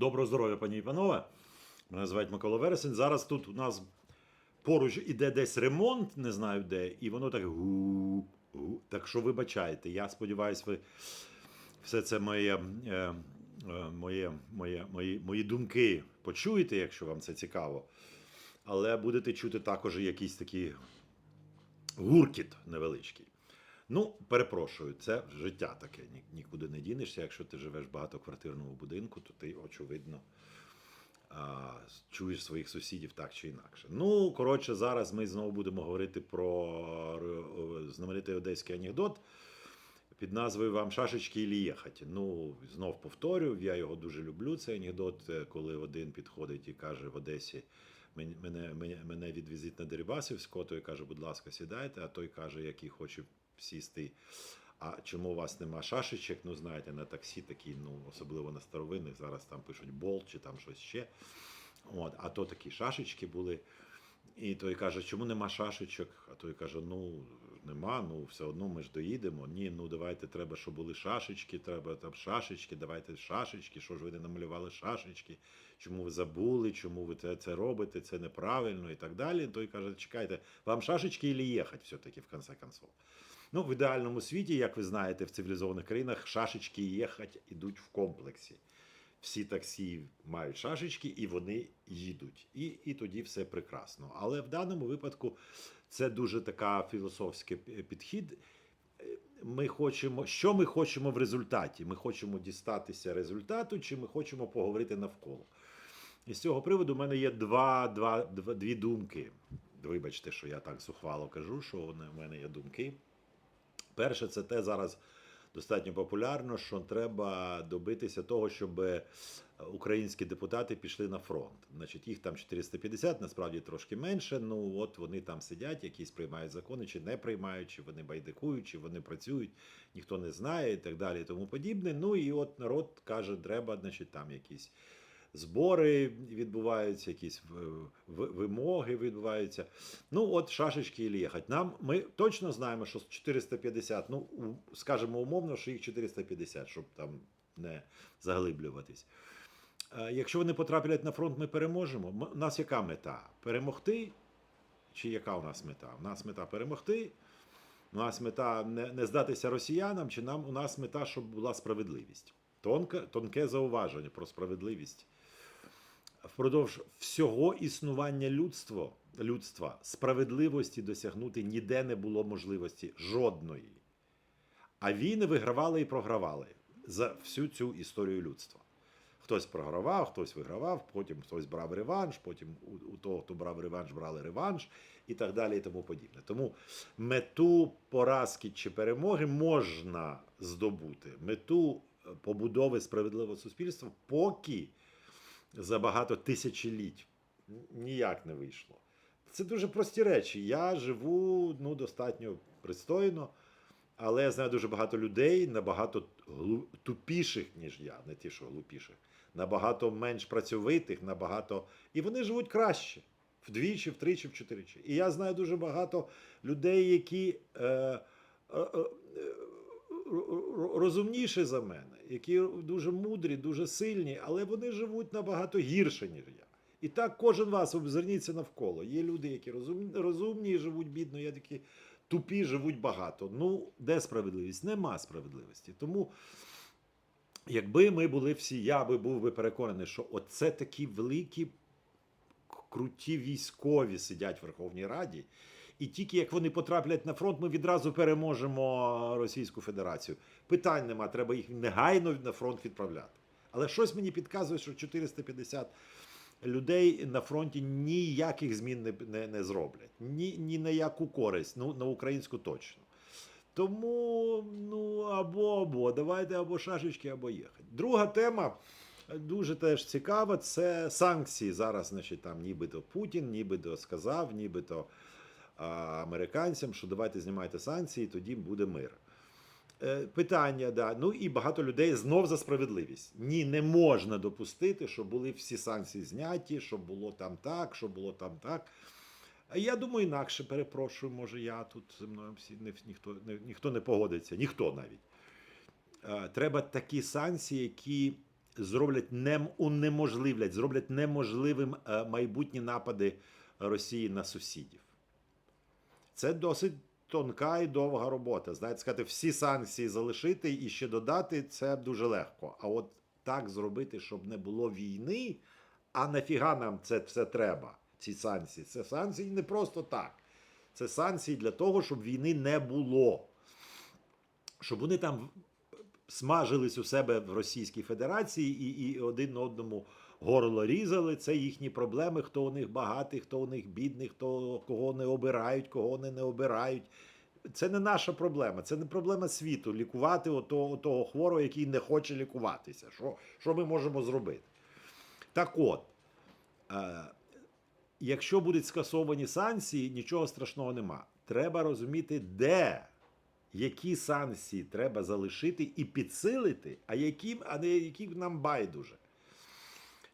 Доброго здоров'я, пані і панове. Мене звати Микола Вересень. Зараз тут у нас поруч іде десь ремонт, не знаю де, і воно так гу. гу. Так що вибачайте. Я сподіваюся, ви все це моє, е, е, моє, моє, мої, мої думки почуєте, якщо вам це цікаво. Але будете чути також якийсь такий гуркіт невеличкий. Ну, перепрошую, це життя таке. Нікуди не дінешся. Якщо ти живеш в багатоквартирному будинку, то ти, очевидно, чуєш своїх сусідів так чи інакше. Ну, коротше, зараз ми знову будемо говорити про е, знаменитий одеський анекдот під назвою Вам шашечки і їхати. Ну, знов повторю, я його дуже люблю. Цей анекдот, е, коли один підходить і каже в Одесі. Мене, мене, мене відвізіть на Дерибасівського, той каже, будь ласка, сідайте, а той каже, який хоче сісти. А чому у вас нема шашечок? Ну, знаєте, на таксі такі, ну, особливо на старовинних, зараз там пишуть болт чи там щось ще. От, а то такі шашечки були. І той каже, чому нема шашечок? А той каже: ну нема, ну все одно ми ж доїдемо. Ні, ну давайте треба, щоб були шашечки, треба там шашечки, давайте шашечки. Що ж ви не намалювали шашечки? Чому ви забули? Чому ви це, це робите? Це неправильно і так далі. Той каже, чекайте, вам шашечки і їхати все-таки в конце концов. Ну, в ідеальному світі, як ви знаєте, в цивілізованих країнах шашечки і їхати йдуть в комплексі всі таксі мають шашечки і вони їдуть. І, і тоді все прекрасно. Але в даному випадку це дуже така філософський підхід. Е, Ми хочемо, що ми хочемо в результаті? Ми хочемо дістатися результату, чи ми хочемо поговорити навколо? І з цього приводу в мене є два, два, два, дві думки. Вибачте, що я так зухвало кажу, що в мене є думки. Перше, це те зараз достатньо популярно, що треба добитися того, щоб е, українські депутати пішли на фронт. Значить, їх там 450, насправді трошки менше. Ну от вони там сидять, якісь приймають закони, чи не приймають, чи вони байдикують, чи вони працюють, ніхто не знає і так далі, і тому подібне. Ну і от народ каже, треба, значить, там якісь. Збори відбуваються, якісь вимоги відбуваються. Ну, от шашечки і їхати. Нам ми точно знаємо, що 450, ну скажемо умовно, що їх 450, щоб там не заглиблюватись. Е, Якщо вони потраплять на фронт, ми переможемо. У нас яка мета? Перемогти? Чи яка у нас мета? У нас мета перемогти. У нас мета не, не здатися росіянам, чи нам у нас мета, щоб була справедливість. Тонке, тонке зауваження про справедливість. Впродовж всього існування людства, людства справедливості досягнути ніде не було можливості жодної. А війни вигравали і програвали за всю цю історію людства. Хтось програвав, хтось вигравав, потім хтось брав реванш, потім у, того, хто брав реванш, брали реванш і так далі, і тому подібне. Тому мету поразки чи перемоги можна здобути. Мету побудови справедливого суспільства, поки за багато тисячоліть ніяк не вийшло. Це дуже прості речі. Я живу ну, достатньо пристойно, але я знаю дуже багато людей, набагато тупіших, ніж я, не ті, що глупіших, набагато менш працьовитих, набагато. І вони живуть краще. Вдвічі, втричі, вчотиричі. І я знаю дуже багато людей, які е, е, е, розумніші за мене, які дуже мудрі, дуже сильні, але вони живуть набагато гірше, ніж я. І так кожен вас обзирніться навколо. Є люди, які розумні, і живуть бідно, є такі тупі, живуть багато. Ну, де справедливість? Нема справедливості. Тому, якби ми були всі, я би був би переконаний, що оце такі великі круті військові сидять в Верховній Раді. І тільки як вони потраплять на фронт, ми відразу переможемо Російську Федерацію. Питань нема, треба їх негайно на фронт відправляти. Але щось мені підказує, що 450 людей на фронті ніяких змін не, не, не зроблять. Ні, ні на яку користь, ну на українську точно. Тому ну або або давайте або шашечки, або їхати. Друга тема е, дуже теж цікава. Це санкції. Зараз, значить, там нібито Путін, нібито сказав, нібито американцям, що давайте знімайте санкції, тоді буде мир. Е, Питання, да. Ну і багато людей знов за справедливість. Ні, не можна допустити, щоб були всі санкції зняті, щоб було там так, щоб було там так. Я думаю, інакше перепрошую, може, я тут зі мною всі не, ніхто, не, ніхто не погодиться, ніхто навіть. Е, Треба такі санкції, які зроблять нем, унеможливлять, зроблять неможливим е, майбутні напади Росії на сусідів. Це досить тонка і довга робота. Знаєте, сказати, всі санкції залишити і ще додати це дуже легко. А от так зробити, щоб не було війни, а нафіга нам це все треба, ці санкції. Це санкції не просто так. Це санкції для того, щоб війни не було. Щоб вони там смажились у себе в Російській Федерації і, і один одному горло різали. Це їхні проблеми, хто у них багатий, хто у них бідний, хто кого не обирають, кого вони не обирають. Це не наша проблема, це не проблема світу лікувати отого, того хворого, який не хоче лікуватися. Що, що ми можемо зробити? Так от, е, якщо будуть скасовані санкції, нічого страшного нема. Треба розуміти, де, які санкції треба залишити і підсилити, а які, а не які нам байдуже.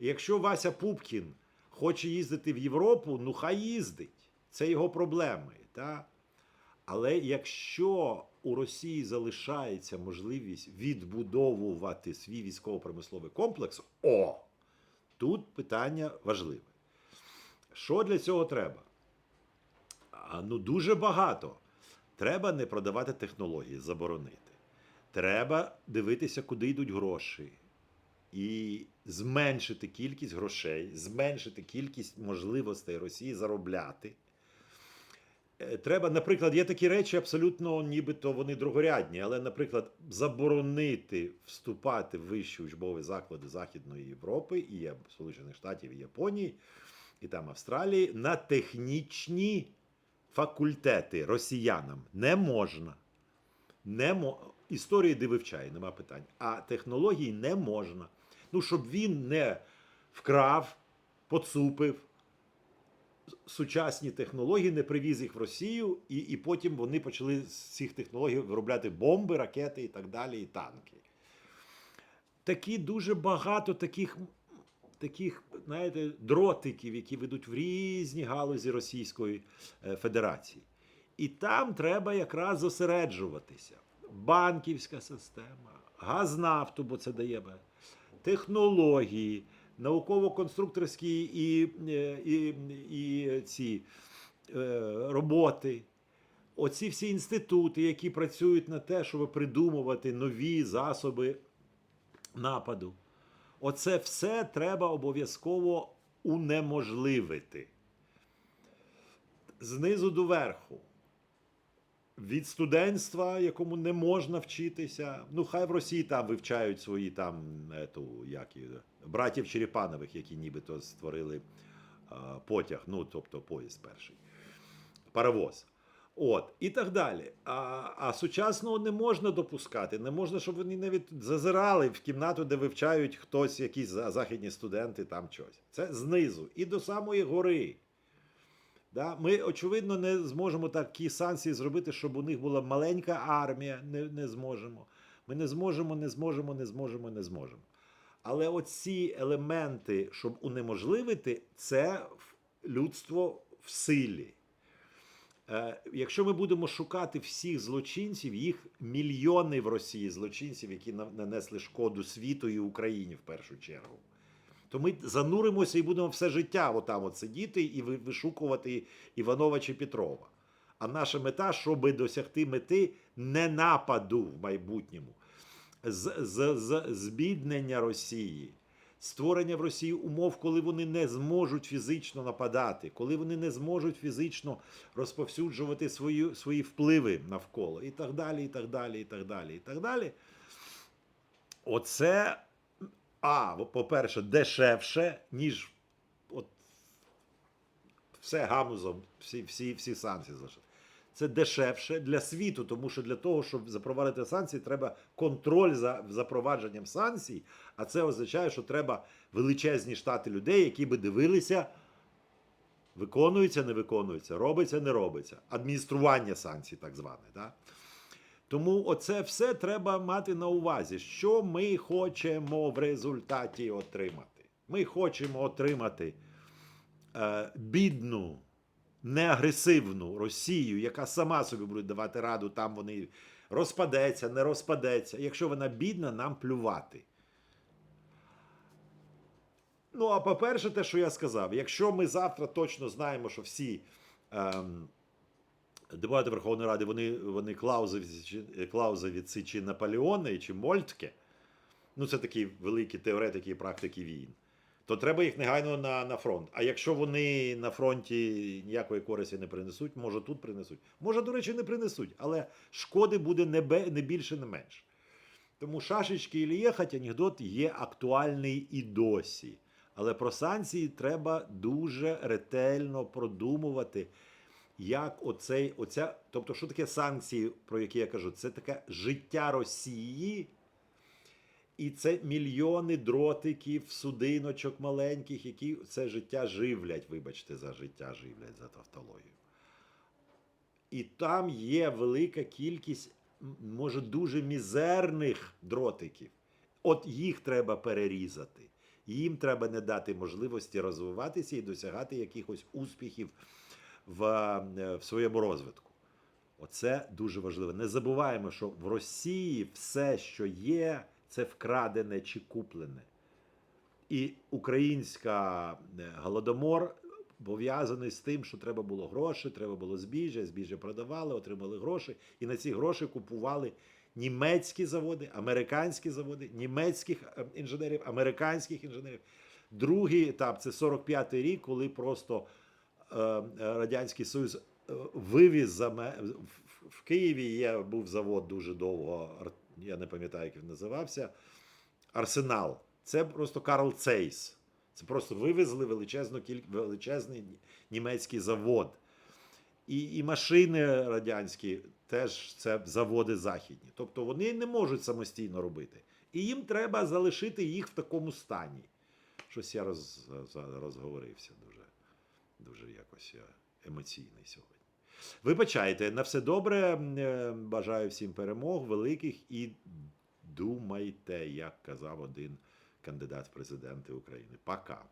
Якщо Вася Пупкін хоче їздити в Європу, ну хай їздить. Це його проблеми. Та? Але якщо у Росії залишається можливість відбудовувати свій військово-промисловий комплекс, о, тут питання важливе. Що для цього треба? А, ну, дуже багато. Треба не продавати технології, заборонити. Треба дивитися, куди йдуть гроші. І зменшити кількість грошей, зменшити кількість можливостей Росії заробляти. Е, Треба, наприклад, є такі речі, абсолютно нібито вони другорядні, але, наприклад, заборонити вступати в вищі учбові заклади Західної Європи і Сполучених Штатів і Японії, і там Австралії на технічні факультети росіянам не можна. Не мо... Історії де вивчає, нема питань. А технології не можна. Ну, щоб він не вкрав, поцупив сучасні технології, не привіз їх в Росію, і, і потім вони почали з цих технологій виробляти бомби, ракети і так далі, і танки. Такі дуже багато таких, таких, знаєте, дротиків, які ведуть в різні галузі Російської е, Федерації. І там треба якраз зосереджуватися. Банківська система, газнафту, бо це дає технології, науково-конструкторські і, і, і ці е, роботи. Оці всі інститути, які працюють на те, щоб придумувати нові засоби нападу. Оце все треба обов'язково унеможливити. Знизу до верху. Від студентства, якому не можна вчитися. Ну, хай в Росії там вивчають свої там ету, як, її, братів Черепанових, які нібито створили а, потяг, ну, тобто поїзд перший, паровоз. От, і так далі. А, а сучасного не можна допускати. Не можна, щоб вони навіть зазирали в кімнату, де вивчають хтось, якісь за- західні студенти, там щось. Це знизу і до самої гори. Да? Ми, очевидно, не зможемо такі санкції зробити, щоб у них була маленька армія. Не, не зможемо. Ми не зможемо, не зможемо, не зможемо, не зможемо. Але оці елементи, щоб унеможливити, це людство в силі. Е, Якщо ми будемо шукати всіх злочинців, їх мільйони в Росії злочинців, які нанесли шкоду світу і Україні в першу чергу, то ми зануримося і будемо все життя отам от сидіти і вишукувати Іванова чи Петрова. А наша мета, щоб досягти мети не нападу в майбутньому, з, з, з, збіднення Росії, створення в Росії умов, коли вони не зможуть фізично нападати, коли вони не зможуть фізично розповсюджувати свої, свої впливи навколо, і так далі, і так далі, і так далі, і так далі. Оце, а, по-перше, дешевше, ніж от все гамузом, всі, всі, всі санкції. Це дешевше для світу, тому що для того, щоб запровадити санкції, треба контроль за запровадженням санкцій. А це означає, що треба величезні штати людей, які би дивилися, виконується, не виконується, робиться, не робиться. Адміністрування санкцій, так зване. Да? Тому оце все треба мати на увазі, що ми хочемо в результаті отримати. Ми хочемо отримати е, бідну, неагресивну Росію, яка сама собі буде давати раду, там вони розпадеться, не розпадеться. Якщо вона бідна, нам плювати. Ну, а по-перше, те, що я сказав, якщо ми завтра точно знаємо, що всі ем, депутати Верховної Ради, вони, вони клаузовіці чи Наполеони, чи Мольтке, ну це такі великі теоретики і практики війн, то треба їх негайно на, на фронт. А якщо вони на фронті ніякої користі не принесуть, може тут принесуть. Може, до речі, не принесуть, але шкоди буде не, бе- не більше, не менше. Тому шашечки і їхати анекдот є актуальний і досі. Але про санкції треба дуже ретельно продумувати, як оцей, оця, тобто, що таке санкції, про які я кажу, це таке життя Росії, і це мільйони дротиків, судиночок маленьких, які це життя живлять, вибачте, за життя живлять за тавтологію. І там є велика кількість, може, дуже мізерних дротиків. От їх треба перерізати. Їм треба не дати можливості розвиватися і досягати якихось успіхів в, е, в своєму розвитку. Оце дуже важливо. Не забуваємо, що в Росії все, що є, це вкрадене чи куплене. І українська е, голодомор пов'язаний з тим, що треба було гроші, треба було збіжжя, збіжжя продавали, отримали гроші, і на ці гроші купували німецькі заводи, американські заводи, німецьких е, інженерів, американських інженерів. Другий етап це 45-й рік, коли просто Радянський Союз е, вивіз за в- Києві. Є був завод дуже довго, я не пам'ятаю, як він називався. Арсенал. Це просто Карл Цейс. Це просто вивезли величезну величезний німецький завод. І, і машини радянські теж це заводи західні. Тобто вони не можуть самостійно робити. І їм треба залишити їх в такому стані. Щось я роз, розговорився дуже, якось я емоційний сьогодні. Вибачайте, на все добре. Е, Бажаю всім перемог, великих і думайте, як казав один кандидат в президенти України. Пока.